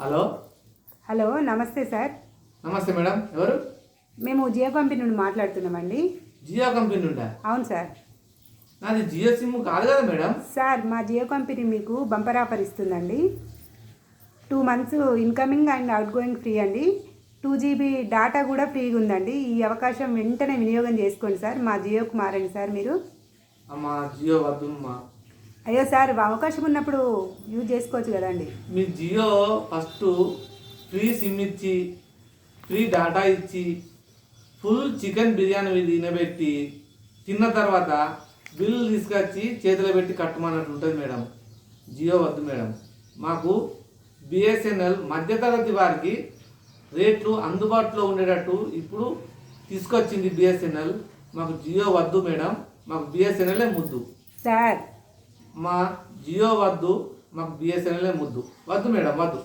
Hello? Hello నమస్తే sir. నమస్తే madam. ఎవరు? మేము జియో కంపెనీ నుండి మాట్లాడుతున్నామండి. జియో కంపెనీ నుండా? అవును సార్. నాది జియో సిమ్ కాదు కదా మేడం. సార్ మా జియో కంపెనీ మీకు బంపర్ ఆఫర్ ఇస్తుందండి. Two months incoming and outgoing free అండి టూ జీబీ డేటా కూడా ఫ్రీగా ఉందండి. ఈ అవకాశం వెంటనే వినియోగం చేసుకోండి సార్. మా జియోకు మారండి సార్ మీరు. అమ్మా జియో వద్దు అమ్మా అయ్యో సార్ అవకాశం ఉన్నప్పుడు యూజ్ చేసుకోవచ్చు కదండి. మీ జియో ఫస్ట్ ఫ్రీ సిమ్ ఇచ్చి ఫ్రీ డేటా ఇచ్చి ఫుల్ చికెన్ బిర్యానీ తినబెట్టి తిన్న తర్వాత బిల్ తీసుకొచ్చి చేతిలో పెట్టి కట్టమన్నట్టు ఉంటుంది మేడం. జియో వద్దు మేడం. మాకు బిఎస్ఎన్ఎల్ మధ్యతరగతి వారికి రేట్లు అందుబాటులో ఉండేటట్టు ఇప్పుడు తీసుకొచ్చింది బిఎస్ఎన్ఎల్ మాకు జియో వద్దు మేడం. మాకు బిఎస్ఎన్ఎల్ఏ ముద్దు. సార్ మా జియో వద్దు మాకు బిఎస్ఎన్ఎల్ఏ ముద్దు. వద్దు మేడం వద్దు.